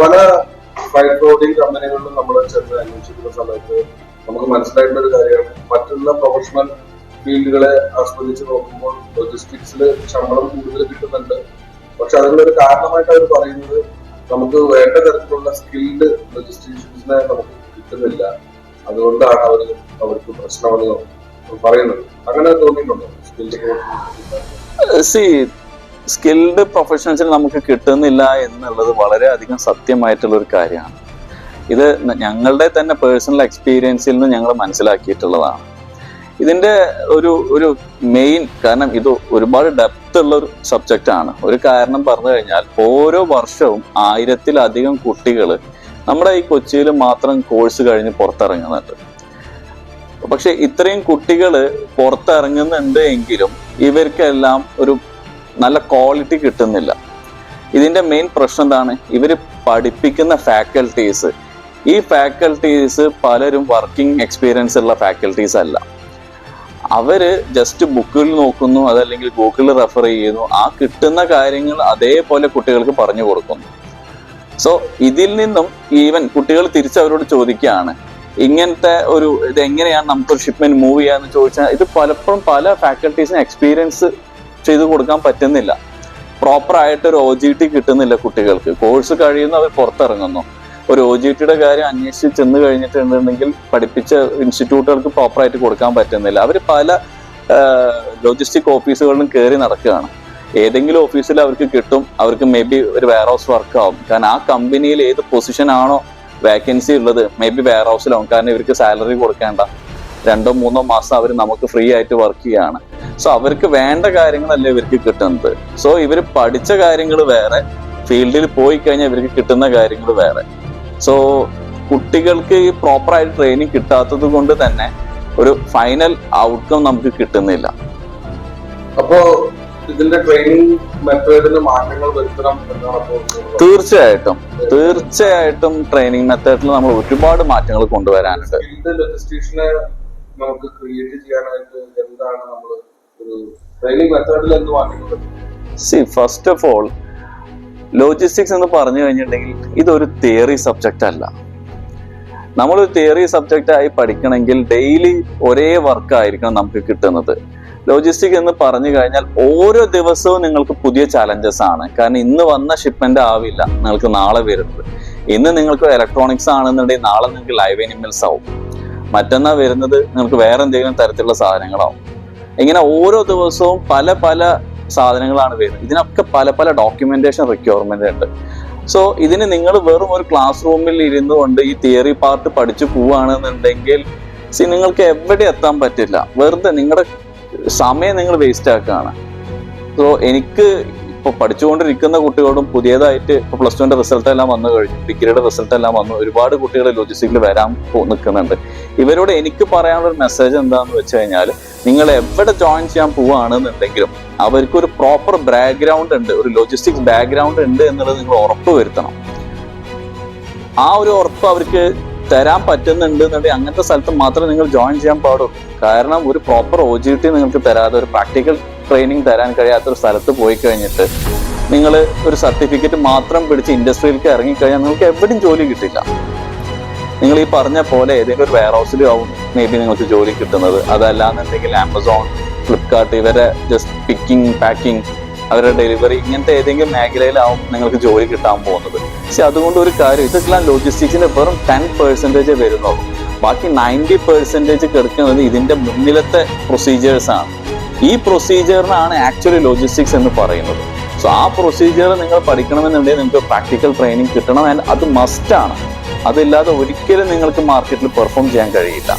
പല flight boarding കമ്പനികളിലും നമ്മൾ ചെന്ന് അന്വേഷിക്കുന്ന സമയത്ത് നമുക്ക് മനസ്സിലായിട്ടുള്ള ഒരു കാര്യമാണ്. മറ്റുള്ള പ്രൊഫഷണൽ ഫീൽഡുകളെ ആസ്വദിച്ച് നോക്കുമ്പോൾ ലോജിസ്റ്റിക്സിൽ ശമ്പളം കൂടുതൽ കിട്ടുന്നുണ്ട്. പക്ഷെ അതിനൊരു കാരണമായിട്ട് അവർ പറയുന്നത് നമുക്ക് വേണ്ട തരത്തിലുള്ള സ്കിൽഡ് ലോജിസ്റ്റിഷ്യൻസിനെ നമുക്ക് കിട്ടുന്നില്ല. അതുകൊണ്ടാണ് അവർ അവർക്ക് പ്രശ്നമെന്ന് പറയുന്നത്. അങ്ങനെ തോന്നിയിട്ടുണ്ടോ? സ്കിൽഡ് സി സ്കിൽഡ് പ്രൊഫഷണൽസിന് നമുക്ക് കിട്ടുന്നില്ല എന്നുള്ളത് വളരെ അധികം സത്യമായിട്ടുള്ള ഒരു കാര്യമാണ്. ഇത് ഞങ്ങളുടെ തന്നെ പേഴ്സണൽ എക്സ്പീരിയൻസിൽ നിന്ന് ഞങ്ങൾ മനസ്സിലാക്കിയിട്ടുള്ളതാണ്. ഇതിന്റെ ഒരു ഒരു മെയിൻ കാരണം ഇത് ഒരുപാട് ഡെപ്ത് ഉള്ള ഒരു സബ്ജക്റ്റ് ആണ്. ഒരു കാരണം പറഞ്ഞു കഴിഞ്ഞാൽ ഓരോ വർഷവും ആയിരത്തിലധികം കുട്ടികൾ നമ്മുടെ ഈ കൊച്ചിയിൽ മാത്രം കോഴ്സ് കഴിഞ്ഞ് പുറത്തിറങ്ങുന്നുണ്ട്. പക്ഷെ ഇത്രയും കുട്ടികൾ പുറത്തിറങ്ങുന്നുണ്ട് എങ്കിലും ഇവർക്കെല്ലാം ഒരു നല്ല ക്വാളിറ്റി കിട്ടുന്നില്ല. ഇതിന്റെ മെയിൻ പ്രശ്നം എന്താണ്? ഇവർ പഠിപ്പിക്കുന്ന ഫാക്കൽറ്റീസ് ഈ ഫാക്കൽറ്റീസ് പലരും വർക്കിംഗ് എക്സ്പീരിയൻസ് ഉള്ള ഫാക്കൽറ്റീസ് അല്ല. അവർ ജസ്റ്റ് ബുക്കിൽ നോക്കുന്നു അതല്ലെങ്കിൽ ഗൂഗിളിൽ റെഫർ ചെയ്യുന്നു. ആ കിട്ടുന്ന കാര്യങ്ങൾ അതേപോലെ കുട്ടികൾക്ക് പറഞ്ഞു കൊടുക്കുന്നു. സോ ഇതിൽ നിന്നും ഈവൻ കുട്ടികൾ തിരിച്ച് അവരോട് ചോദിക്കുകയാണ്. ഇങ്ങനത്തെ ഒരു ഇത് എങ്ങനെയാണ് നമുക്കൊരു ഷിപ്മെന്റ് മൂവ് ചെയ്യാന്ന് ചോദിച്ചാൽ ഇത് പലപ്പോഴും പല ഫാക്കൽറ്റീസിന് എക്സ്പീരിയൻസ് ചെയ്ത് കൊടുക്കാൻ പറ്റുന്നില്ല. പ്രോപ്പർ ആയിട്ട് ഒരു ഒ ജി ടി കിട്ടുന്നില്ല കുട്ടികൾക്ക്. കോഴ്സ് കഴിയുന്ന അവർ പുറത്തിറങ്ങുന്നു. ഒരു ഒ ജി ടിയുടെ കാര്യം അന്വേഷിച്ച് ചെന്ന് കഴിഞ്ഞിട്ടുണ്ടെങ്കിൽ പഠിപ്പിച്ച ഇൻസ്റ്റിറ്റ്യൂട്ടുകൾക്ക് പ്രോപ്പർ ആയിട്ട് കൊടുക്കാൻ പറ്റുന്നില്ല. അവർ പല ലോജിസ്റ്റിക് ഓഫീസുകളിലും കയറി നടക്കുകയാണ്. ഏതെങ്കിലും ഓഫീസിൽ അവർക്ക് കിട്ടും അവർക്ക് മേ ബി ഒരു വെയർ ഹൗസ് വർക്ക് ആവും. കാരണം ആ കമ്പനിയിൽ ഏത് പൊസിഷൻ ആണോ വേക്കൻസി ഉള്ളത് മേ ബി വെയർ ഹൗസിലാവും കാരണം ഇവർക്ക് സാലറി കൊടുക്കേണ്ട. രണ്ടോ മൂന്നോ മാസം അവർ നമുക്ക് ഫ്രീ ആയിട്ട് വർക്ക് ചെയ്യാണ്. സോ അവർക്ക് വേണ്ട കാര്യങ്ങളല്ല ഇവർക്ക് കിട്ടുന്നത്. സോ ഇവർ പഠിച്ച കാര്യങ്ങൾ വേറെ ഫീൽഡിൽ പോയി കഴിഞ്ഞാൽ ഇവർക്ക് കിട്ടുന്ന കാര്യങ്ങൾ വേറെ. സോ കുട്ടികൾക്ക് ഈ പ്രോപ്പർ ആയിട്ട് ട്രെയിനിങ് കിട്ടാത്തത് കൊണ്ട് തന്നെ ഒരു ഫൈനൽ ഔട്ട്കം നമുക്ക് കിട്ടുന്നില്ല. അപ്പോ ഇതിന്റെ ട്രെയിനിങ് മെത്തേഡിന് മാറ്റങ്ങൾ വരുത്തണം തീർച്ചയായിട്ടും. തീർച്ചയായിട്ടും ട്രെയിനിങ് മെത്തേഡിൽ നമ്മൾ ഒരുപാട് മാറ്റങ്ങൾ കൊണ്ടുവരാനുണ്ട്. നമുക്ക് ക്രിയേറ്റ് ചെയ്യാനായിട്ട് എന്താണ് നമ്മൾ ഒരു ട്രെയിനിങ് മെത്തേഡിൽ എന്ത് വാങ്ങിക്കുന്നത്? See first of all logistics എന്ന് പറഞ്ഞു കഴിഞ്ഞിട്ടുണ്ടെങ്കിൽ ഇതൊരു തിയറി സബ്ജക്റ്റ് അല്ല. നമ്മളൊരു തിയറി സബ്ജക്റ്റ് ആയി പഠിക്കണമെങ്കിൽ ഡെയിലി ഒരേ വർക്ക് ആയിരിക്കണം നമുക്ക് കിട്ടുന്നത്. ലോജിസ്റ്റിക് എന്ന് പറഞ്ഞു കഴിഞ്ഞാൽ ഓരോ ദിവസവും നിങ്ങൾക്ക് പുതിയ ചാലഞ്ചസ് ആണ്. കാരണം ഇന്ന് വന്ന ഷിപ്മെന്റ് ആവില്ല. നിങ്ങൾക്ക് നാളെ വരുന്നത്. ഇന്ന് നിങ്ങൾക്ക് ഇലക്ട്രോണിക്സ് ആണെന്നുണ്ടെങ്കിൽ നാളെ നിങ്ങൾക്ക് ലൈവ് അനിമൽസ് ആവും. മറ്റന്നാൾ വരുന്നത് നിങ്ങൾക്ക് വേറെ എന്തെങ്കിലും തരത്തിലുള്ള സാധനങ്ങളാവും. ഇങ്ങനെ ഓരോ ദിവസവും പല പല സാധനങ്ങളാണ് വരുന്നത്. ഇതിനൊക്കെ പല പല ഡോക്യുമെന്റേഷൻ റിക്വയർമെന്റ് ഉണ്ട്. സോ ഇതിന് നിങ്ങൾ വെറും ഒരു ക്ലാസ് റൂമിൽ ഇരുന്നു കൊണ്ട് ഈ തിയറി പാർട്ട് പഠിച്ചു പോവുകയാണെന്നുണ്ടെങ്കിൽ സി നിങ്ങൾക്ക് എവിടെ എത്താൻ പറ്റില്ല. വെറുതെ നിങ്ങളുടെ സമയം നിങ്ങൾ വേസ്റ്റ് ആക്കുകയാണ്. സോ എനിക്ക് ഇപ്പോൾ പഠിച്ചുകൊണ്ടിരിക്കുന്ന കുട്ടികളോടും പുതിയതായിട്ട് ഇപ്പോൾ പ്ലസ് ടുവിന്റെ റിസൾട്ട് എല്ലാം വന്നു കഴിഞ്ഞു. ഡിഗ്രിയുടെ റിസൾട്ട് എല്ലാം വന്നു. ഒരുപാട് കുട്ടികൾ ലോജിസ്റ്റിക്കിൽ വരാൻ നിൽക്കുന്നുണ്ട് ഇവരോട് എനിക്ക് പറയാനുള്ള ഒരു മെസ്സേജ് എന്താണെന്ന് വെച്ച് കഴിഞ്ഞാൽ നിങ്ങൾ എവിടെ ജോയിൻ ചെയ്യാൻ പോവുകയാണെന്നുണ്ടെങ്കിലും അവർക്ക് ഒരു പ്രോപ്പർ ബാക്ക്ഗ്രൗണ്ട് ഉണ്ട് ഒരു ലോജിസ്റ്റിക്സ് ബാക്ക്ഗ്രൗണ്ട് ഉണ്ട് എന്നുള്ളത് നിങ്ങൾ ഉറപ്പ് വരുത്തണം. ആ ഒരു ഉറപ്പ് അവർക്ക് തരാൻ പറ്റുന്നുണ്ട് എന്നുണ്ടെങ്കിൽ അങ്ങനത്തെ സ്ഥലത്ത് മാത്രമേ നിങ്ങൾ ജോയിൻ ചെയ്യാൻ പാടുള്ളൂ. കാരണം ഒരു പ്രോപ്പർ ഒ ജി ടി നിങ്ങൾക്ക് തരാതെ ഒരു പ്രാക്ടിക്കൽ ട്രെയിനിങ് തരാൻ കഴിയാത്ത ഒരു സ്ഥലത്ത് പോയി കഴിഞ്ഞിട്ട് നിങ്ങൾ ഒരു സർട്ടിഫിക്കറ്റ് മാത്രം പിടിച്ച് ഇൻഡസ്ട്രിയിലേക്ക് ഇറങ്ങിക്കഴിഞ്ഞാൽ നിങ്ങൾക്ക് എവിടെയും ജോലി കിട്ടില്ല. നിങ്ങൾ ഈ പറഞ്ഞ പോലെ ഏതെങ്കിലും ഒരു വെയർ ഹൗസിലും ആവും മേ ബി നിങ്ങൾക്ക് ജോലി കിട്ടുന്നത്. അതല്ലാന്നുണ്ടെങ്കിൽ ആമസോൺ ഫ്ലിപ്കാർട്ട് ഇവരെ ജസ്റ്റ് പിക്കിംഗ് പാക്കിംഗ് അവരുടെ ഡെലിവറി ഇങ്ങനത്തെ ഏതെങ്കിലും മേഖലയിലാവും നിങ്ങൾക്ക് ജോലി കിട്ടാൻ പോകുന്നത്. പക്ഷെ അതുകൊണ്ട് ഒരു കാര്യം ഇതെല്ലാം ലോജിസ്റ്റിക്സിന്റെ വെറും ടെൻ പെർസെന്റേജ് വരുന്നുള്ളൂ. ബാക്കി നയന്റി പെർസെന്റേജ് കിടക്കുന്നത് ഇതിന്റെ മുന്നിലത്തെ പ്രൊസീജിയേഴ്സ് ആണ്. ഈ പ്രൊസീജിയറിനാണ് ആക്ച്വലി ലോജിസ്റ്റിക്സ് എന്ന് പറയുന്നത്. സോ ആ പ്രൊസീജിയർ നിങ്ങൾ പഠിക്കണമെന്നുണ്ടെങ്കിൽ നിങ്ങൾക്ക് പ്രാക്ടിക്കൽ ട്രെയിനിങ് കിട്ടണം ആൻഡ് അത് മസ്റ്റ് ആണ്. അതില്ലാതെ ഒരിക്കലും നിങ്ങൾക്ക് മാർക്കറ്റിൽ പെർഫോം ചെയ്യാൻ കഴിയില്ല.